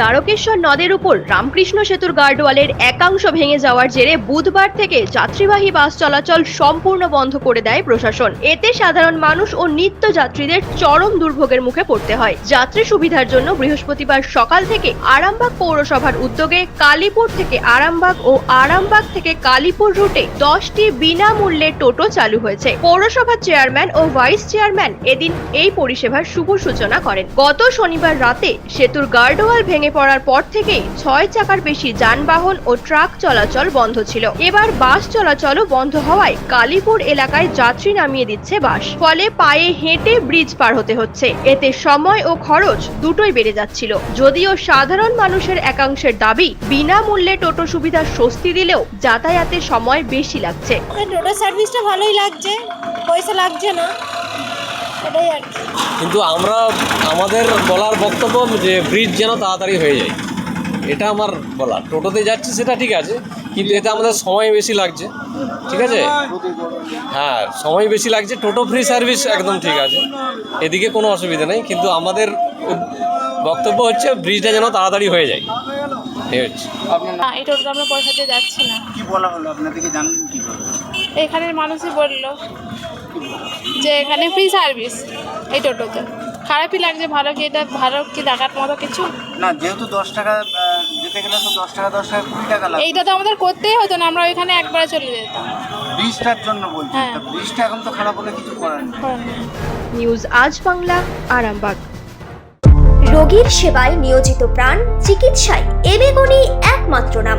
দ্বারকেশ্বর নদের উপর রামকৃষ্ণ সেতুর গার্ডওয়ালের একাংশ ভেঙে যাওয়ার জেরে বুধবার থেকে যাত্রীবাহী বাস চলাচল সম্পূর্ণ বন্ধ করে দেয় প্রশাসন। এতে সাধারণ মানুষ ও নিত্য যাত্রীদের চরম দুর্ভোগের মুখে পড়তে হয়। যাত্রী সুবিধার জন্য বৃহস্পতিবার সকাল থেকে আরামবাগ পৌরসভার উদ্যোগে কালীপুর থেকে আরামবাগ ও আরামবাগ থেকে কালীপুর রুটে দশটি বিনামূল্যে টোটো চালু হয়েছে। পৌরসভার চেয়ারম্যান ও ভাইস চেয়ারম্যান এদিন এই পরিষেবার শুভ সূচনা করেন। গত শনিবার রাতে সেতুর গার্ডওয়াল ভেঙে পড়ার পর থেকেই ছয় চাকার বেশি যানবাহন ও ট্রাক চলাচল বন্ধ ছিল। এবার বাস চলাচলও বন্ধ হওয়ায় কালীপুর এলাকায় যাত্রী নামিয়ে দিচ্ছে বাস। ফলে পায়ে হেঁটে ব্রিজ পার হতে হচ্ছে। এতে সময় ও খরচ দুটোই বেড়ে যাচ্ছিল। যদিও সাধারণ মানুষের একাংশের দাবি, বিনামূল্যে টোটো সুবিধার স্বস্তি দিলেও যাতায়াতে সময় বেশি লাগছে। টোটো সার্ভিসটা ভালোই লাগছে, পয়সা লাগছে না। এটাই আর কি। কিন্তু আমরা আমাদের বলার বক্তব্য যে ব্রিজ যেন তাড়াতাড়ি হয়ে যায় এটা আমার বলা টোটোতে যাচ্ছে সেটা ঠিক আছে কিন্তু এতে আমাদের সময় বেশি লাগছে ঠিক আছে? হ্যাঁ সময় বেশি লাগছে টোটো ফ্রি সার্ভিস একদম ঠিক আছে। এদিকে কোনো অসুবিধা নেই কিন্তু আমাদের বক্তব্য হচ্ছে ব্রিজটা যেন তাড়াতাড়ি হয়ে যায়। এই হচ্ছে। এই টোটোতে আমরা পয়সা দিয়ে যাচ্ছি না। কি বলা হলো? আপনাদেরকে জানলেন কীভাবে? এখানের মানুষই বলল। যে এখানে ফ্রি সার্ভিস এই টোটোতে। খারাপই লাগছে ভালো কি এটা ভালো কি দেখার মতো কিছু? না যেহেতু দশ টাকা যেতে গেলে তো দশ টাকা দশ টাকা কুড়ি টাকা লাগবে। এইটা তো আমাদের করতেই হতো না আমরা ওইখানে একবারে চলে যেতাম। ব্রিজটার জন্য বলছি হ্যাঁ। ব্রিজটা এখন তো খারাপ হলে কিছু করার। নিউজ আজ বাংলা আরামবাগ। রোগীর সেবায় নিয়োজিত প্রাণ চিকিৎসায় এবেগুনি একমাত্র নাম।